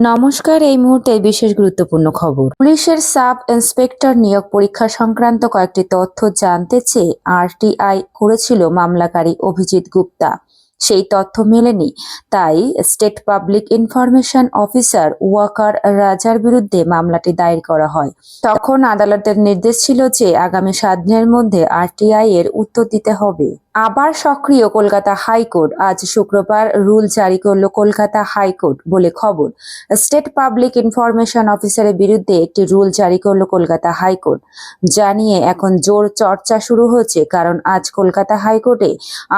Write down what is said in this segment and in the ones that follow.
নমস্কার, এই মুহূর্তে বিশেষ গুরুত্বপূর্ণ খবর। পুলিশের সাব ইন্সপেক্টর নিয়োগ পরীক্ষা সংক্রান্ত কয়েকটি তথ্য জানতে চেয়ে আরটিআই করেছিল মামলাকারী অভিজিৎ গুপ্তা। সেই তথ্য মেলেনি। তাই state public information officer Waqar রাজার বিরুদ্ধে মামলাটি দায়ের করা হয়। তখন আদালতের নির্দেশ ছিল যে আগামী সাত দিনের মধ্যে আরটিআই এর উত্তর দিতে হবে। আবার সক্রিয় কলকাতা হাইকোর্ট আজ শুক্রবার রুল জারি করল কলকাতা হাইকোর্ট বলে খবর। স্টেট পাবলিক ইনফরমেশন অফিসারের বিরুদ্ধে একটি রুল জারি করল কলকাতা হাইকোর্ট। জানিয়ে এখন জোর চর্চা শুরু হচ্ছে কারণ আজ কলকাতা হাইকোর্টে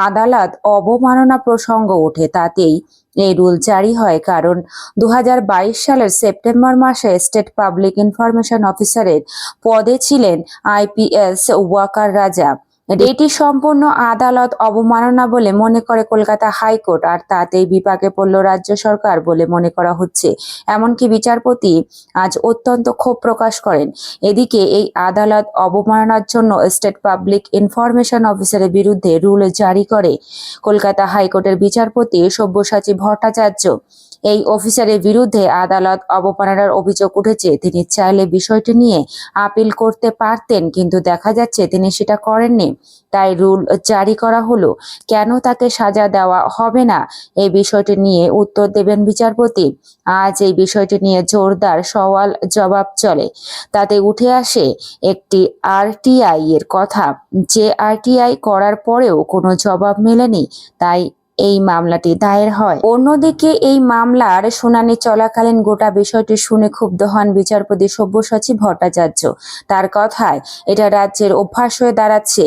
আদালত অবমাননা প্রসঙ্গ ওঠে তাতেই এই রুল জারি হয় কারণ দু হাজার বাইশ সালের সেপ্টেম্বর মাসে স্টেট পাবলিক ইনফরমেশন অফিসারের পদে ছিলেন আইপিএস ওয়াকার রাজা। এটি সম্পূর্ণ আদালত অবমাননা বলে মনে করে কলকাতা হাইকোর্ট, আর তাতেই বিপাকে পড়ল রাজ্য সরকার বলে মনে করা হচ্ছে। এমনকি বিচারপতি আজ অত্যন্ত ক্ষোভ প্রকাশ করেন। এদিকে এই আদালত অবমাননার জন্য স্টেট পাবলিক ইনফরমেশন অফিসারের বিরুদ্ধে রুল জারি করে। কলকাতা হাইকোর্টের বিচারপতি সব্যসাচী ভট্টাচার্য এই অফিসারের বিরুদ্ধে আদালত অবমাননার অভিযোগ উঠেছে। তিনি চাইলে বিষয়টি নিয়ে আপিল করতে পারতেন, কিন্তু দেখা যাচ্ছে তিনি সেটা করেননি। তাই রুল জারি করা হলো, কেন তাকে সাজা দেওয়া হবে না? এই বিষয়টি নিয়ে উত্তর দেবেন বিচারপতি। আজ এই বিষয়টি নিয়ে জোরদার সওয়াল জবাব চলে। তাতে উঠে আসে একটি আরটিআই এর কথা। যে আরটিআই করার পরেও কোনো জবাব মেলেনি, তাই এই মামলাটি দায়ের হয়। অন্যদিকে এই মামলার শুনানি চলাকালীন গোটা বিষয়টি শুনে ক্ষুব্ধ হন বিচারপতি সব্যসাচী ভট্টাচার্য। তার কথায়, এটা রাজ্যের অভ্যাস হয়ে দাঁড়াচ্ছে,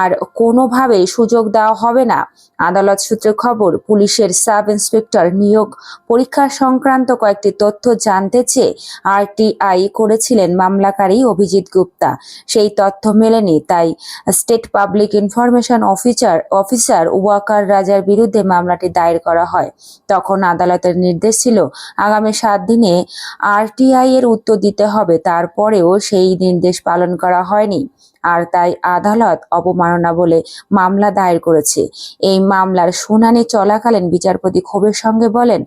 আর কোনোভাবেই সুযোগ দেওয়া হবে না। আদালত সূত্রে খবর, পুলিশের সাব ইন্সপেক্টর নিয়োগ পরীক্ষা সংক্রান্ত কয়েকটি তথ্য জানতে চেয়ে আরটিআই করেছিলেন মামলাকারী অভিজিৎ গুপ্তা। সেই তথ্য মেলেনি, তাই state public information officer officer Waqar রাজার বিরুদ্ধে মামলাটি দায়ের করা হয়। তখন আদালতের নির্দেশ ছিল, আগামী সাত দিনে আরটিআই এর উত্তর দিতে হবে। তারপরেও সেই নির্দেশ পালন করা হয়নি। আর তাই আদালত অবমাননা বলে মামলা দায়ের করেছে। এই মামলার শুনানি চলাকালীন বিচারপতি ক্ষোভের সঙ্গে বলেন,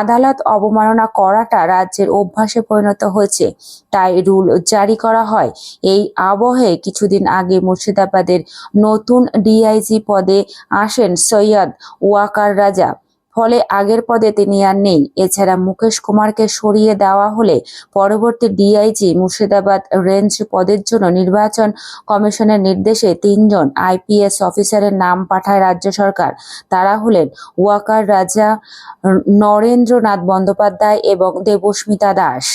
আদালত অবমাননা করাটা রাজ্যের অভ্যাসে পরিণত হয়েছে, তাই রুল জারি করা হয়। এই আবহে কিছুদিন আগে মুর্শিদাবাদের নতুন ডিআইজি পদে আসেন সৈয়দ ওয়াকার রাজা। ফলে আগের পদে তিনি আর নেই। এছাড়া মুকেশ কুমারকে সরিয়ে দেওয়া হলে পরবর্তী ডিআইজি মুর্শিদাবাদ রেঞ্জ পদের জন্য নির্বাচন কমিশনের নির্দেশে তিনজন আইপিএস অফিসারের নাম পাঠায় রাজ্য সরকার। তারা হলেন ওয়াকার রাজা নরেন্দ্রনাথ বন্দ্যোপাধ্যায় এবং দেবস্মিতা দাস।